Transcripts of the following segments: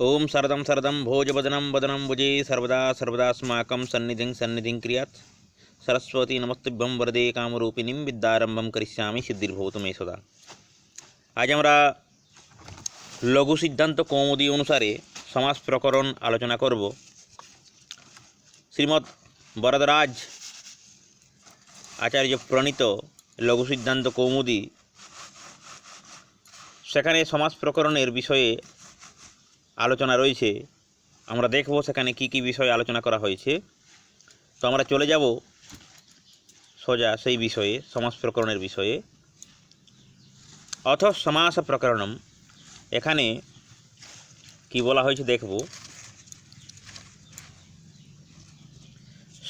ओम सरदम सरदम भोजवदनम वदनम भुजे सर्वदा सर्वदास्माकं सन्निधिं सन्निधिं क्रियात्। सरस्वती नमस्तभ्यम वरदे कामरूपिणीं বিদ্যারম্ভম করিষ্যামি সিদ্ধির্ভূত মে সদা আজ আমরা লঘু সিদ্ধান্ত কৌমুদী অনুসারে সমাজ প্রকরণ আলোচনা করব শ্রীমৎ বরদরাজ আচার্য প্রণীত লঘু সিদ্ধান্ত কৌমুদী সেখানে সমাজ প্রকরণের বিষয়ে আলোচনা রয়েছে, আমরা দেখব সেখানে কি কি বিষয়ে আলোচনা করা হয়েছে। তো আমরা চলে যাব সোজা সেই বিষয়ে সমাস প্রকরণের বিষয়ে। অথ সমাস প্রকরণম, এখানে কি বলা হয়েছে দেখব।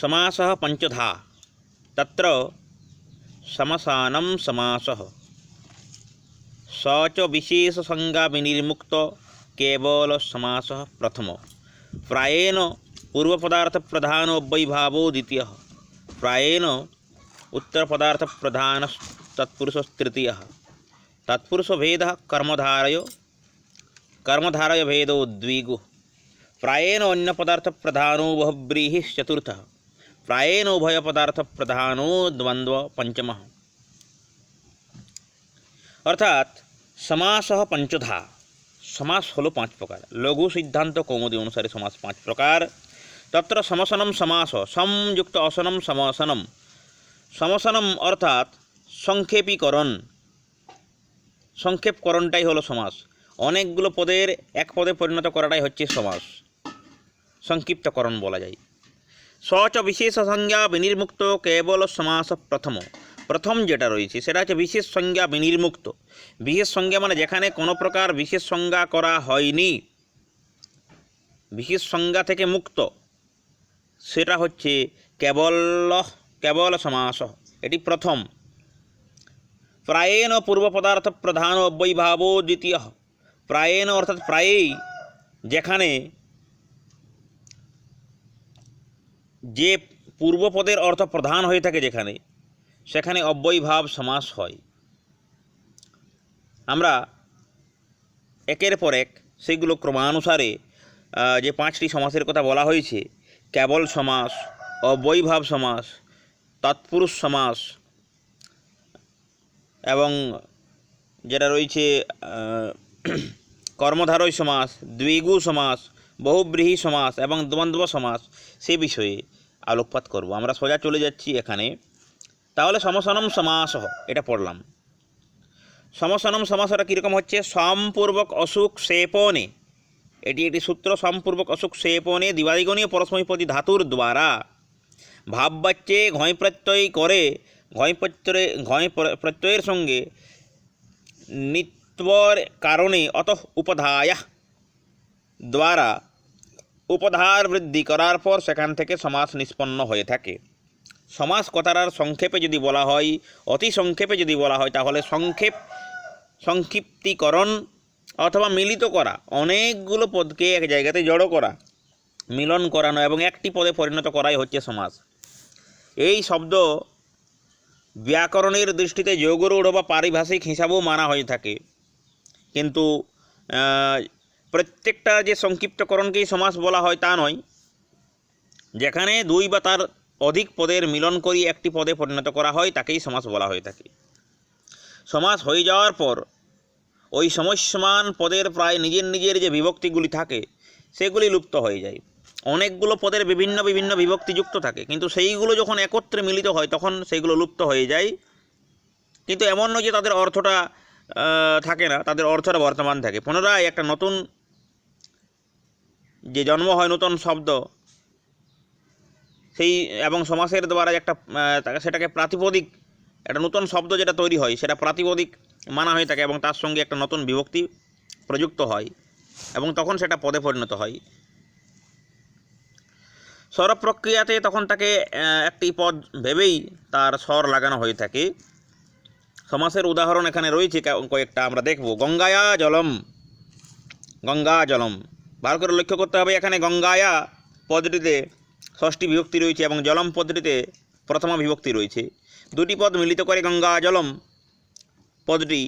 সমাস পঞ্চধা, তত্র সমসানম সমাস। স চ বিশেষ সংজ্ঞা বিনির্মুক্ত। केवल समास प्रथम। प्राएन पूर्व पदार्थ प्रधान वैभाव द्वितीय प्राएन उत्तर पदार्थ प्रधान तत्पुरुष तृतीय तत्पुरुष भेद कर्मधारय कर्मधारय भेदो द्विगु। प्राएन अन्य पदार्थ प्रधानो वह व्रीहि चतुर्थ। प्राएन उभय पदार्थ प्रधानो द्वंद्व पंचम अर्थात समास पंचधा সমাস হলো পাঁচ প্রকার। লঘু সিদ্ধান্ত কৌমুদী অনুসারে সমাস পাঁচ প্রকার। তত্র সমসনম সমাস, সংযুক্ত অসনম সমাসনম। সমসনম অর্থাৎ সংক্ষেপীকরণ। সংক্ষেপকরণটাই হলো সমাস। অনেকগুলো পদের, এক পদে পরিণত করাটাই হচ্ছে সমাস। সংক্ষিপ্তকরণ বলা যায়। সচ বিশেষ সংজ্ঞা বিনির্মুক্ত কেবল সমাস প্রথম। প্রথম যেটা রয়েছে, সেটা হচ্ছে বিশেষ সংজ্ঞা বিনির্মুক্ত। বিশেষ সংজ্ঞা মানে যেখানে কোনো প্রকার বিশেষ সংজ্ঞা করা হয়নি। বিশেষ সংজ্ঞা থেকে মুক্ত। সেটা হচ্ছে কেবল কেবল সমাস। এটি প্রথম। প্রায়েণ পূর্ব পদার্থ প্রধান অব্যয়ভাবো দ্বিতীয়। প্রায়েণ অর্থাৎ প্রায়েই যেখানে যে পূর্বপদের অর্থ প্রধান হয়ে থাকে যেখানে সেখানে অব্যয়ভাব সমাস হয়। আমরা একের পর এক সেগুলো ক্রমানুসারে যে পাঁচটি সমাসের কথা বলা হয়েছে, কেবল সমাস, অব্যয়ভাব সমাস, তৎপুরুষ সমাস এবং যেটা রয়েছে কর্মধারয় সমাস, দ্বিগু সমাস, বহুব্রীহি সমাস এবং দ্বন্দ্ব সমাস, সে বিষয়ে আলোকপাত করব। আমরা সোজা চলে যাচ্ছি এখানে। তাহলে সমসনম সমাস এটা পড়লাম। সমসনম সমাসটা কীরকম হচ্ছে? সম্পূর্বক অসুখ সেপনে। এটি একটি সূত্র, সম্পূর্বক অসুখ সেপনে দিবাদিগণীয় পরস্মৈপতি ধাতুর দ্বারা। ভাববাচ্যে ঘয় প্রত্যয় করে ঘয় প্রত্যয়ে ঘয় প্র- প্রত্যয়ের সঙ্গে নিত্যর কারণে অত উপধায়া দ্বারা উপধার বৃদ্ধি করার পর সেখান থেকে সমাস নিষ্পন্ন হয়ে থাকে। সমাস কথাটার সংক্ষেপে যদি বলা হয়, অতি সংক্ষেপে যদি বলা হয়, তাহলে সংক্ষেপ, সংক্ষিপ্তিকরণ অথবা মিলিত করা, অনেকগুলো পদকে এক জায়গাতে জড়ো করা, মিলন করানো এবং একটি পদে পরিণত করাই হচ্ছে সমাস এই শব্দ ব্যাকরণের দৃষ্টিতে যোগরূঢ় বা পারিভাষিক হিসাবেও মানা হয়ে থাকে। কিন্তু প্রত্যেকটা যে সংক্ষিপ্তকরণকেই সমাস বলা হয় তা নয়। যেখানে দুই বা তার অধিক পদের মিলন করিয়ে একটি পদে পরিণত করা হয়, তাকেই সমাস বলা হয়ে থাকে। সমাস হয়ে যাওয়ার পর, ওই সমস্যমান পদের প্রায় নিজের নিজের যে বিভক্তিগুলি থাকে, সেগুলি লুপ্ত হয়ে যায়। অনেকগুলো পদের বিভিন্ন বিভিন্ন বিভক্তিযুক্ত থাকে, কিন্তু সেইগুলো যখন একত্রে মিলিত হয়, তখন সেইগুলো লুপ্ত হয়ে যায়। কিন্তু এমন নয় যে তাদের অর্থটা থাকে না, তাদের অর্থটা বর্তমান থাকে। পুনরায় একটা নতুন যে জন্ম হয়, নতুন শব্দ সেই এবং সমাসের দ্বারা একটা সেটাকে প্রাতিপদিক, একটা নতুন শব্দ যেটা তৈরি হয়, সেটা প্রাতিপদিক মানা হয়ে থাকে এবং তার সঙ্গে একটা নতুন বিভক্তি প্রযুক্ত হয় এবং তখন সেটা পদে পরিণত হয়। স্বর প্রক্রিয়াতে তখন তাকে একটি পদ ভেবেই তার স্বর লাগানো হয়ে থাকে। সমাসের উদাহরণ এখানে রয়েছে কয়েকটা আমরা দেখব। গঙ্গায়া জলম, গঙ্গা জলম। ভালো করে লক্ষ্য করতে হবে, এখানে গঙ্গায়া পদটিতে ষষ্ঠী বিভক্তি রয়েছে এবং জলম পদটিতে প্রথমা বিভক্তি রয়েছে। দুটি পদ মিলিত করে গঙ্গা জলম পদটি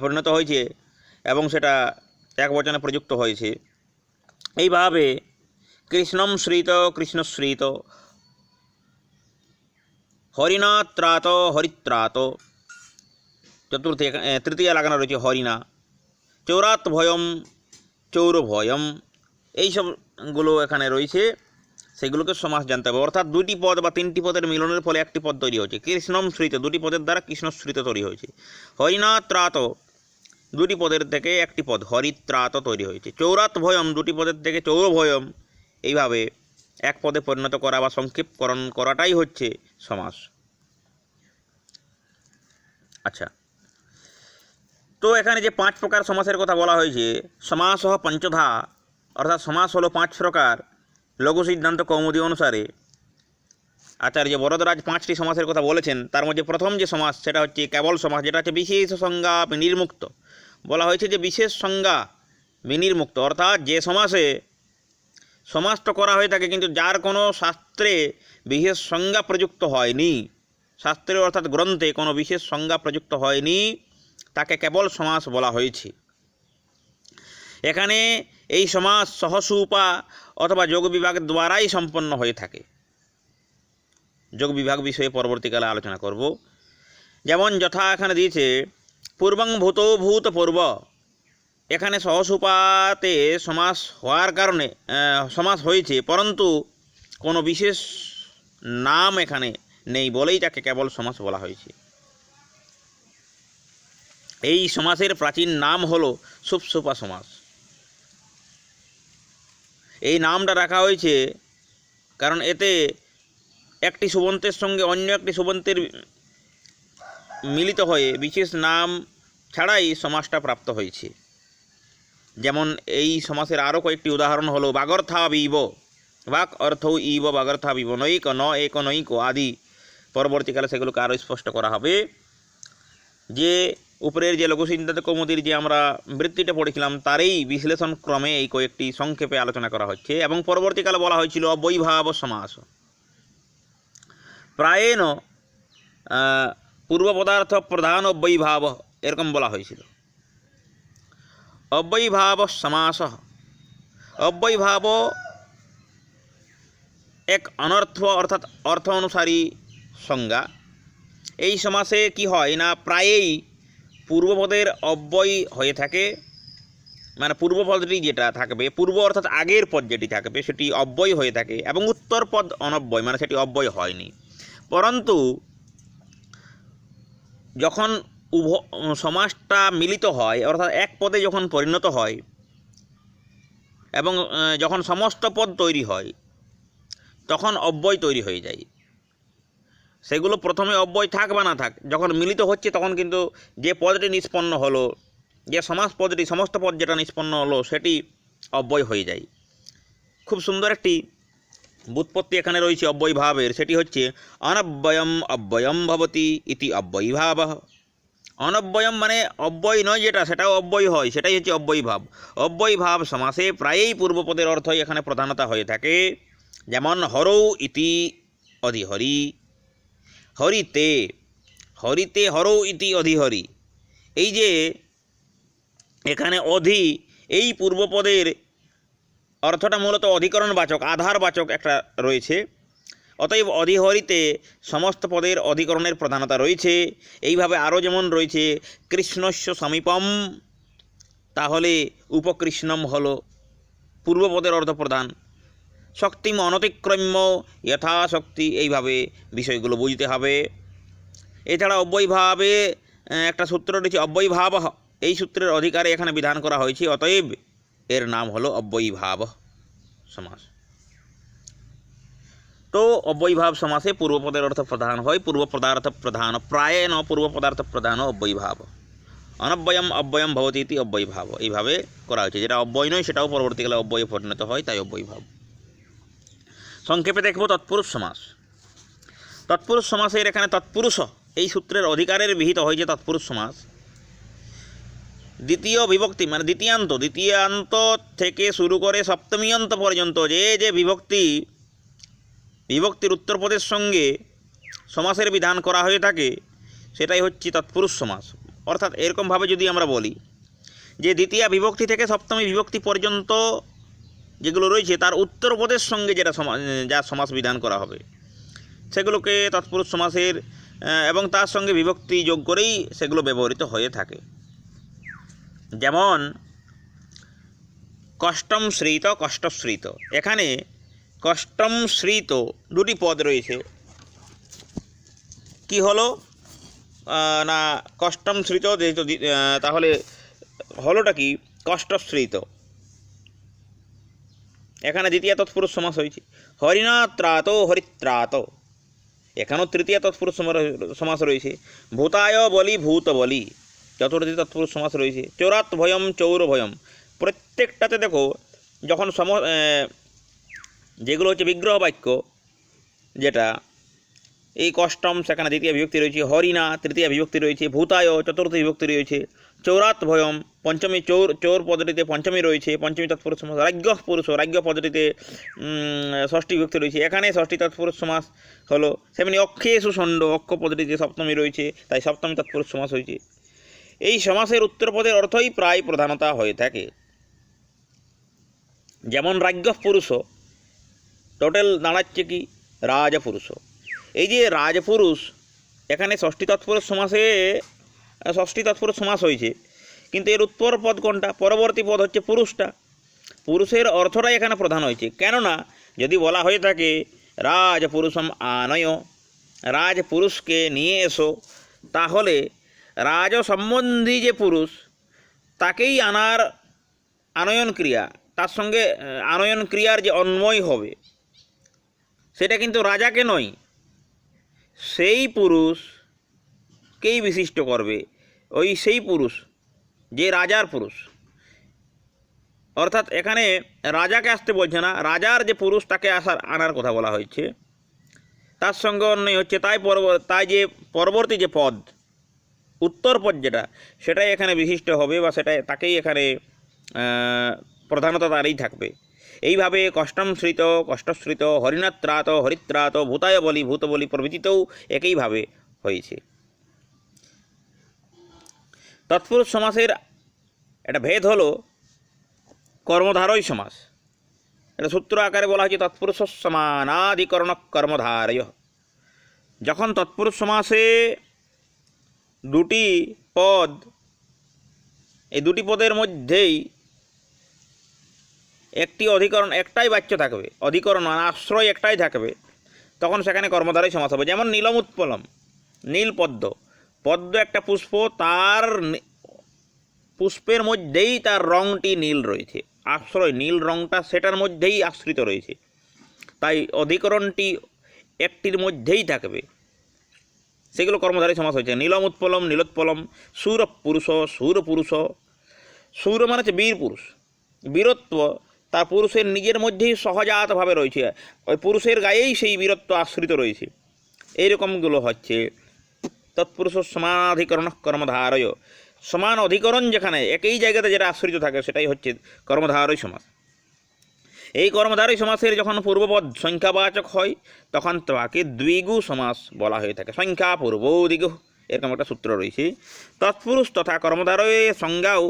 পরিণত হয়েছে এবং সেটা এক বচনে প্রযুক্ত হয়েছে। এইভাবে কৃষ্ণম শ্রীত কৃষ্ণশ্রীত হরিণাত্রাত, হরিত্রাত, চতুর্থ তৃতীয় লাগানো রয়েছে হরিণা চৌরাত ভয়ম চৌর ভয়ম এইসবগুলো এখানে রয়েছে। সেগুলোকে সমাস জানতে হবে। অর্থাৎ দুটি পদ বা তিনটি পদের মিলনের ফলে একটি পদ তৈরি হয়েছে। কৃষ্ণম শ্রীত দুটি পদের দ্বারা কৃষ্ণশ্রীত তৈরি হয়েছে। হরিণাত্রাত দুটি পদের থেকে একটি পদ, হরিত্রাত তৈরি হয়েছে। চৌরাত ভয়ম দুটি পদের থেকে চৌর ভয়ম এইভাবে এক পদে পরিণত করা বা সংক্ষেপকরণ করাটাই হচ্ছে সমাস। আচ্ছা। তো এখানে যে পাঁচ প্রকার সমাসের কথা বলা হয়েছে সমাস পঞ্চধা, অর্থাৎ সমাস হলো পাঁচ প্রকার। লঘু সিদ্ধান্ত কৌমুদী অনুসারে আচার্য বরদরাজ পাঁচটি সমাসের কথা বলেছেন। তার মধ্যে প্রথম যে সমাস, সেটা হচ্ছে কেবল সমাস, যেটা হচ্ছে বিশেষ সংজ্ঞা বিনির্মুক্ত। বলা হয়েছে যে বিশেষ সংজ্ঞা বিনির্মুক্ত, অর্থাৎ যে সমাসে সমাস তো করা হয়ে থাকে, কিন্তু যার কোনো শাস্ত্রে বিশেষ সংজ্ঞা প্রযুক্ত হয়নি, শাস্ত্রে অর্থাৎ গ্রন্থে কোনো বিশেষ সংজ্ঞা প্রযুক্ত হয়নি, তাকে কেবল সমাস বলা হয়েছে। এখানে এই সমাস সহসুপা অথবা যোগ বিভাগ দ্বারাই সম্পন্ন হয়ে থাকে। যোগ বিভাগ বিষয়ে পরবর্তীকালে আলোচনা করব। যেমন যথা এখানে দিয়েছে, পূর্বং ভূত ভূত পূর্ব। এখানে সহসুপাতে সমাস হওয়ার কারণে সমাস হয়েছে, পরন্তু কোনো বিশেষ নাম এখানে নেই বলেই তাকে কেবল সমাস বলা হয়েছে। এই সমাসের প্রাচীন নাম হলো সুপসুপা সমাস। এই নামটা রাখা হয়েছে কারণ এতে একটি সুবন্তের সঙ্গে অন্য একটি সুবন্তের মিলিত হয়ে বিশেষ নাম ছাড়াই সমাসটা প্রাপ্ত হয়েছে। যেমন এই সমাসের আরও কয়েকটি উদাহরণ হলো, বাগর্থা বিব, বাক অর্থ ইব, বাগর্থা বিব, নৈক, ন, এক, নৈক, আদি। পরবর্তীকালে সেগুলোকে আরও স্পষ্ট করা হবে যে উপরের যে লঘুসিদ্ধান্ত কৌমুদির যে আমরা বৃত্তিটা পড়েছিলাম, তারই বিশ্লেষণ ক্রমে এই কয়েকটি সংক্ষেপে আলোচনা করা হচ্ছে এবং পরবর্তীকালে বলা হয়েছিল অবৈভাব সমাস। প্রায়ণ পূর্ব পদার্থ প্রধান অব্যয়ীভাব এরকম বলা হয়েছিল। অব্যয়ীভাব সমাস। অব্যয়ীভাব এক অনর্থ অর্থাৎ অর্থ অনুসারী সংজ্ঞা। এই সমাসে কি হয় না, প্রায়েই পূর্বপদের অব্যয় হয়ে থাকে। মানে পূর্বপদটি যেটা থাকবে, পূর্ব অর্থাৎ আগের পদ যেটি থাকবে, সেটি অব্যয় হয়ে থাকে এবং উত্তর পদ অনব্যয় মানে সেটি অব্যয় হয়নি। পরন্তু, যখন উভ সমাসটা মিলিত হয়, অর্থাৎ এক পদে যখন পরিণত হয় এবং যখন সমস্ত পদ তৈরি হয়, তখন অব্যয় তৈরি হয়ে যায়। সেগুলো প্রথমে অব্যয় থাক বা না থাক, যখন মিলিত হচ্ছে তখন কিন্তু যে পদটি নিষ্পন্ন হলো, যে সমাস পদটি, সমস্ত পদ যেটা নিষ্পন্ন হলো, সেটি অব্যয় হয়ে যায়। খুব সুন্দর একটি বুৎপত্তি এখানে রয়েছে অব্যয় ভাবের, সেটি হচ্ছে অনব্যয়ম অব্যয়ম ভবতি ইতি অব্যয়ী ভাব। অনব্যয়ম মানে অব্যয় নয় যেটা, সেটাও অব্যয় হয়, সেটাই হচ্ছে অব্যয়ী ভাব। অব্যয়ী ভাব সমাসে প্রায়ই পূর্বপদের অর্থই এখানে প্রধানতা হয়ে থাকে। যেমন হরৌ ইতি অধিহরি হরিতে হরিতে হরৌ ইতি অধিহরি। এই যে এখানে অধি, এই পূর্বপদের অর্থটা মূলত অধিকরণবাচক আধারবাচক একটা রয়েছে। অতএব অধিহরিতে সমস্ত পদের অধিকরণের প্রধানতা রয়েছে। এইভাবে আরও যেমন রয়েছে, কৃষ্ণস্য সমীপম, তাহলে উপকৃষ্ণম হল পূর্বপদের অর্থ প্রধান শক্তিম অনতিক্রম্য যথাশক্তি এইভাবে বিষয়গুলো বুঝতে হবে। এছাড়া অব্যয়ভাবে একটা সূত্র রয়েছে, অব্যয়ভাব। এই সূত্রের অধিকারে এখানে বিধান করা হয়েছে, অতএব এর নাম হলো অব্যয়ীভাব সমাস। তো অব্যয়ীভাব সমাসে পূর্বপদের অর্থ প্রধান হয়, পূর্ব পদার্থ প্রধান প্রায় ন, পূর্ব পদার্থ প্রধান অব্যয়ীভাব। অনব্যয়ম অব্যয়ম ভবতি ইতি অব্যয়ীভাব। এইভাবে করা হয়েছে, যেটা অব্যয় নয়, সেটাও পরবর্তীকালে অব্যয়ে পরিণত হয়, তাই অব্যয়ীভাব। সংক্ষেপে দেখব তৎপুরুষ সমাস। তৎপুরুষ সমাসের এখানে তৎপুরুষ এই সূত্রের অধিকারের বিহিত হয়েছে তৎপুরুষ সমাস। দ্বিতীয় বিভক্তি মানে দ্বিতীয়ান্ত দ্বিতীয়ান্ত থেকে শুরু করে সপ্তমীয়ন্ত পর্যন্ত যে যে বিভক্তি, বিভক্তির উত্তরপদের সঙ্গে সমাসের বিধান করা হয়ে থাকে, সেটাই হচ্ছে তৎপুরুষ সমাস। অর্থাৎ এরকমভাবে যদি আমরা বলি যে, দ্বিতীয় বিভক্তি থেকে সপ্তমী বিভক্তি পর্যন্ত যেগুলো রয়েছে, তার উত্তর পদের সঙ্গে যেটা যা সমাস বিধান করা হবে। সেগুলোকে তৎপুরুষ সমাসের এবং তার সঙ্গে বিভক্তি যোগ করেই সেগুলো ব্যবহৃত হয়ে থাকে। যেমন, কষ্টম শ্রীত কষ্টশ্রীত এখানে কষ্টম শ্রীত দুটি পদ রয়েছে। কি হলো? না, কষ্টম শ্রীত যেহেতু তাহলে হলোটা কি? কষ্টশ্রীত এখানে দ্বিতীয় তৎপুরুষ সমাস হয়েছে। হরিণাত্রাত হরিত্রাত। এখানেও তৃতীয় তৎপুরুষ সমা- সমাস রয়েছে। ভূতায় বলি, ভূত বলি। চতুর্থী তৎপুরুষ সমাস রয়েছে। চোরাত ভয়ম, চৌর ভয়ম। প্রত্যেকটাতে দেখো, যখন সম যেগুলো হচ্ছে বিগ্রহ বাক্য, যেটা এই কষ্টম সেখানে দ্বিতীয় বিভক্তি রয়েছে। হরিণা তৃতীয় বিভক্তি রয়েছে। ভূতায় চতুর্থ বিভক্তি রয়েছে। চৌরাত ভয়ম, পঞ্চমী চৌর চৌর পদটিতে পঞ্চমী রয়েছে, পঞ্চমী তৎপুরুষ সমাস, রাজ্ঞ পুরুষ, রাজ্ঞ পদটিতে ষষ্ঠী বিভক্তি রয়েছে। এখানে ষষ্ঠী তৎপুরুষ সমাস হলো সেমনি অক্ষে সুষণ্ড, অক্ষ পদটিতে সপ্তমী রয়েছে, তাই সপ্তমী তৎপুরুষ সমাস হয়েছে। এই সমাসের উত্তর পদের অর্থই প্রায় প্রধানতা হয়ে থাকে। যেমন রাজ্ঞ পুরুষ, টোটাল দাঁড়াচ্ছে কি রাজপুরুষ। এই যে রাজপুরুষ, এখানে ষষ্ঠী তৎপুরুষ সমাসে ষষ্ঠী তৎপুরুষ সমাস হয়েছে। কিন্তু এর উত্তর পদ কোনটা? পরবর্তী পদ হচ্ছে পুরুষটা। পুরুষের অর্থটাই এখানে প্রধান হয়েছে। কেননা যদি বলা হয়ে থাকে, রাজপুরুষম আনয় রাজ পুরুষকে নিয়ে এসো, তাহলে রাজ সম্বন্ধী যে পুরুষ, তাকেই আনার আনয়ন ক্রিয়া, তার সঙ্গে আনয়ন ক্রিয়ার যে অন্বয় হবে, সেটা কিন্তু রাজাকে নয়, সেই পুরুষকেই বিশিষ্ট করবে? ওই সেই পুরুষ, যে রাজার পুরুষ। অর্থাৎ এখানে রাজাকে আসতে বলছে না, রাজার যে পুরুষ তাকে আসার, আনার কথা বলা হয়েছে। তার সঙ্গে অন্যই হচ্ছে, তাই পরব, তাই যে পরবর্তী যে পদ, উত্তর পদ যেটা, সেটাই এখানে বিশিষ্ট হবে বা সেটাই, তাকেই এখানে প্রধানত তারই থাকবে। এইভাবে কষ্টম শ্রিত কষ্টশ্রিত, হরিণাত্রাত, হরিত্রাত, ভূতায় বলি, ভূত বলি প্রভৃতিতেও একইভাবে হয়েছে। তৎপুরুষ সমাসের একটা ভেদ হলো কর্মধারয় সমাস। এটা সূত্র আকারে বলা হয়েছে তৎপুরুষ সমানাধিকরণ কর্মধারয়। যখন তৎপুরুষ সমাসে দুটি পদ, এই দুটি পদের মধ্যেই একটি অধিকরণ, একটাই বাচ্য থাকবে, অধিকরণ মানে আশ্রয় একটাই থাকবে, তখন সেখানে কর্মধারই সমাস হবে। যেমন নীলম উৎপলম, নীল পদ্ম একটা পুষ্প, তার পুষ্পের মধ্যেই তার রঙটি নীল রয়েছে। আশ্রয়, নীল রঙটা সেটার মধ্যেই আশ্রিত রয়েছে। তাই অধিকরণটি একটির মধ্যেই থাকবে। সেগুলো কর্মধারী সমাস হয়েছে। নীলম উৎপলম, নীলোৎপলম সুর পুরুষ সুর পুরুষ সুর মানে হচ্ছে বীর পুরুষ। বীরত্ব তার পুরুষের নিজের মধ্যেই সহজাতভাবে রয়েছে। ওই পুরুষের গায়েই সেই বীরত্ব আশ্রিত রয়েছে। এইরকমগুলো হচ্ছে তৎপুরুষ সমানাধিকরণ কর্মধারয়। সমান অধিকরণ যেখানে একই জায়গাতে যেটা আশ্রিত থাকে, সেটাই হচ্ছে কর্মধারয় সমাস। এই কর্মধারী সমাসের যখন পূর্বপদ সংখ্যাবাচক হয়, তখন তাকে দ্বিগু সমাস বলা হয়ে থাকে। সংখ্যা পূর্ব দিগু এরকম একটা সূত্র রয়েছে। তৎপুরুষ তথা কর্মধারয়ের সংজ্ঞাও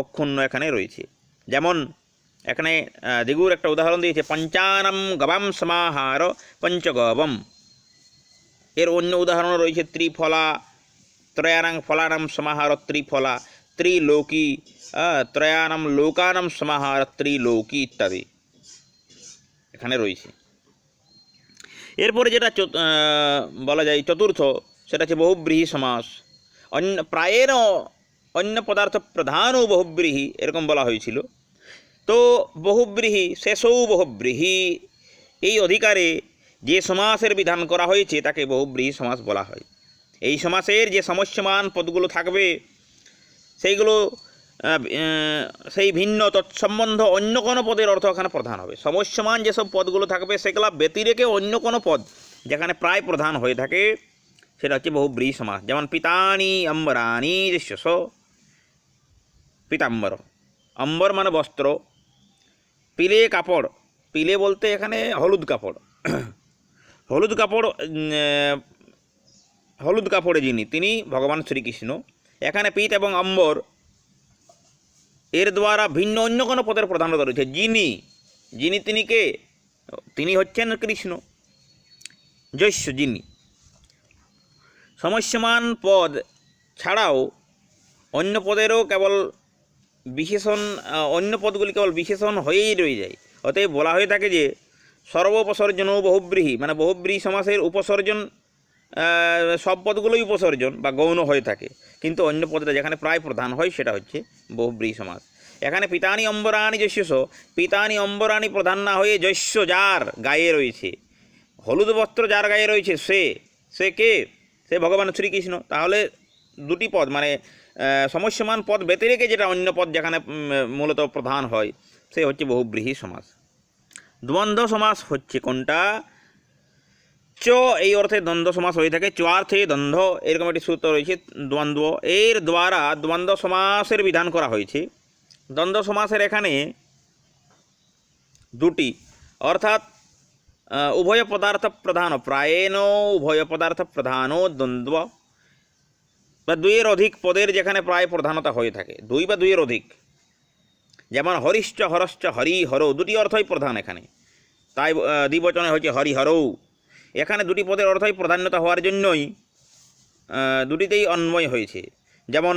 অক্ষুণ্ণ এখানে রয়েছে। যেমন, এখানে দিগুর একটা উদাহরণ দিয়েছে, পঞ্চানম গবাম সমাহার পঞ্চগবম। এর অন্য উদাহরণ রয়েছে, ত্রিফলা, ত্রয়ানাং ফলানাম সমাহার ত্রিফলা, ত্রিলোকি ত্রয়ানাম লোকানাম সমাহার ত্রিলোকি ইত্যাদি এখানে রয়েছে। এরপরে যেটা বলা যায় চতুর্থ, সেটা হচ্ছে বহুব্রীহি সমাস। অন্য প্রায়ের অন্য পদার্থ প্রধানও বহুব্রীহি, এরকম বলা হয়েছিল। তো বহুব্রীহি, শেষও বহুব্রীহি, এই অধিকারে যে সমাসের বিধান করা হয়েছে, তাকে বহুব্রীহি সমাস বলা হয়। এই সমাসের যে সমস্যমান পদগুলো থাকবে, সেইগুলো সেই ভিন্ন তৎসম্বন্ধ অন্য কোনো পদের অর্থ এখানে প্রধান হবে। সমস্যমান যেসব পদগুলো থাকবে, সেগুলো ব্যতিরেকে অন্য কোনো পদ যেখানে প্রায় প্রধান হয়ে থাকে, সেটা হচ্ছে বহুব্রী সমাস। যেমন পিতানি অম্বরানি দৃশ্যস পিতাম্বর। অম্বর মানে বস্ত্র। পিলে কাপড়। পিলে বলতে এখানে হলুদ কাপড়। হলুদ কাপড় হলুদ কাপড়ে যিনি, তিনি ভগবান শ্রীকৃষ্ণ। এখানে পিত এবং অম্বর, এর দ্বারা ভিন্ন অন্য কোনো পদের প্রধানতা রয়েছে। যিনি যিনি তিনি কে? তিনি হচ্ছেন কৃষ্ণ। জৈস্য যিনি। সমস্যমান পদ ছাড়াও অন্য পদেরও কেবল বিশেষণ অন্য পদগুলি কেবল বিশেষণ হয়েই রয়ে যায়। অতএব বলা হয়ে থাকে যে সর্বোপসর্জন ও বহুব্রীহি মানে বহুব্রীহি সমাসের উপসর্জন সব পদগুলোই উপসর্জন বা গৌণ হয়ে থাকে। কিন্তু অন্য পদটা যেখানে প্রায় প্রধান হয় সেটা হচ্ছে বহুব্রীহি সমাস। এখানে পিতানি অম্বরানি যস্যস পিতানি অম্বরানি প্রধান না হয়ে যস্য যার গায়ে রয়েছে। হলুদ বস্ত্র যার গায়ে রয়েছে, সে সে কে? সে ভগবান শ্রীকৃষ্ণ। তাহলে দুটি পদ মানে সমস্যমান পদ ব্যতি রেখে যেটা অন্য পদ যেখানে মূলত প্রধান হয়, সে হচ্ছে বহুব্রীহি সমাস। দ্বন্দ্ব সমাস হচ্ছে কোনটা? চ, এই অর্থে দ্বন্দ্ব সমাস হয়ে থাকে। চোয়ার্থে দ্বন্দ্ব, এরকম একটি সূত্র রয়েছে, দ্বন্দ্ব। এর দ্বারা দ্বন্দ্ব সমাসের বিধান করা হয়েছে। দ্বন্দ্ব সমাসের এখানে দুটি, অর্থাৎ উভয় পদার্থ প্রধান প্রায়েণ, উভয় পদার্থ প্রধানও দ্বন্দ্ব। বা দুইয়ের অধিক পদের যেখানে প্রায় প্রধানতা হয়ে থাকে। দুই বা দুইয়ের অধিক। যেমন হরিশ্চ হরশ্চ হরি হর, দুটি অর্থই প্রধান এখানে। তাই দ্বিবচনে হচ্ছে হরি হরৌ। এখানে দুটি পদের অর্থই প্রাধান্যতা হওয়ার জন্যই দুটিতেই অন্বয় হয়েছে। যেমন,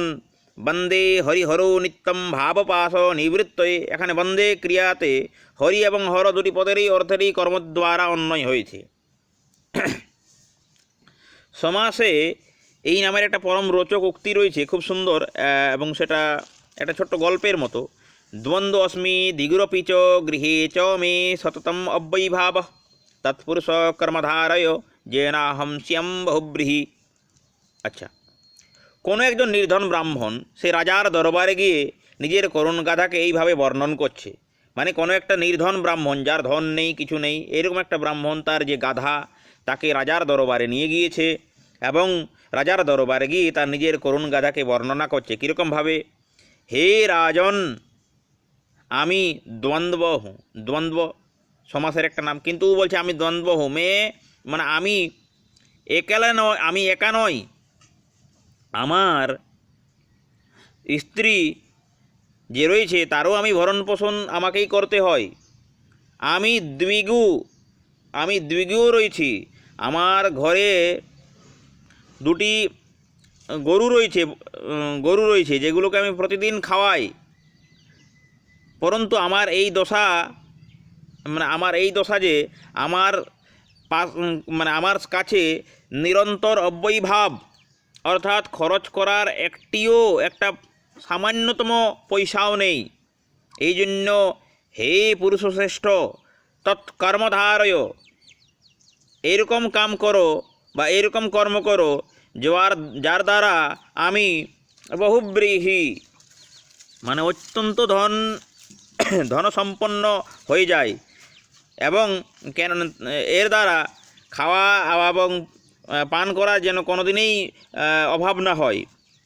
বন্দে হরিহরৌ নিত্যম ভাবপাশ নিবৃত্তয়ে। এখানে বন্দে ক্রিয়াতে হরি এবং হর দুটি পদেরই অর্থেরই কর্মদ্বারা অন্বয় হয়েছে। সমাসে এই নামের একটা পরম রোচক উক্তি রয়েছে, খুব সুন্দর এবং সেটা একটা ছোট্ট গল্পের মতো। দ্বন্দ্ব অস্মি দিগুরপি চ গৃহে চ মে সততম অব্যয়ীভাব তৎপুরুষ কর্মধারয় জেনাহম শ্যাম বহুব্রীহি আচ্ছা কোনো একজন নির্ধন ব্রাহ্মণ সে রাজার দরবারে গিয়ে নিজের করুণ গাধাকে এইভাবে বর্ণন করছে। মানে কোনো একটা নির্ধন ব্রাহ্মণ যার ধন নেই, কিছু নেই, এরকম একটা ব্রাহ্মণ তার যে গাধা, তাকে রাজার দরবারে নিয়ে গিয়েছে এবং রাজার দরবারে গিয়ে তার নিজের করুণ গাধাকে বর্ণনা করছে। কীরকমভাবে? হে রাজন আমি দ্বন্দ্ব হুঁ, দ্বন্দ্ব সমাসের একটা নাম, কিন্তু বলছে আমি দ্বন্দ্ব হুঁ, মে মানে আমি একেলা নয়, আমি একা নই। আমার স্ত্রী যে রয়েছে, তারও আমি ভরণ পোষণ আমাকেই করতে হয়। আমি দ্বিগু, আমি দ্বিগুও রয়েছি। আমার ঘরে দুটি গরু রয়েছে গরু রয়েছে, যেগুলোকে আমি প্রতিদিন খাওয়াই। পরন্তু আমার এই দশা মানে আমার এই দশা যে আমার পাশ মানে আমার কাছে নিরন্তর অব্যয়ভাব, অর্থাৎ খরচ করার একটিও একটা সামান্যতম পয়সাও নেই। এই জন্য হে পুরুষশ্রেষ্ঠ, তৎকর্মধারয়, এরকম কাম করো বা এরকম কর্ম করো যার যার দ্বারা আমি বহুব্রীহি মানে অত্যন্ত ধন ধনসম্পন্ন হয়ে যায় এবং কেন এর দ্বারা খাওয়া এবং পান করা যেন কোনোদিনই অভাব না হয়।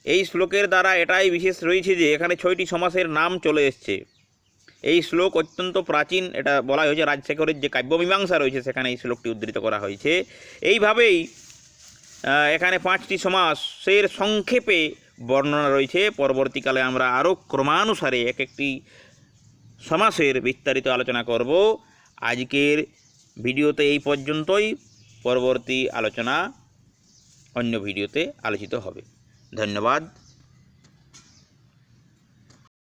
এই শ্লোকের দ্বারা এটাই বিশেষ রয়েছে যে, এখানে ছয়টি সমাসের নাম চলে এসছে। এই শ্লোক অত্যন্ত প্রাচীন, এটা বলা হয়েছে রাজশেখরের যে কাব্যমীমাংসা রয়েছে, সেখানে এই শ্লোকটি উদ্ধৃত করা হয়েছে। এইভাবেই এখানে পাঁচটি সমাসের সংক্ষেপে বর্ণনা রয়েছে। পরবর্তীকালে আমরা আরও ক্রমানুসারে এক একটি সমাসের বিস্তারিত আলোচনা করব। আজকের ভিডিওতে এই পর্যন্তই। পরবর্তী আলোচনা অন্য ভিডিওতে আলোচিত হবে। ধন্যবাদ।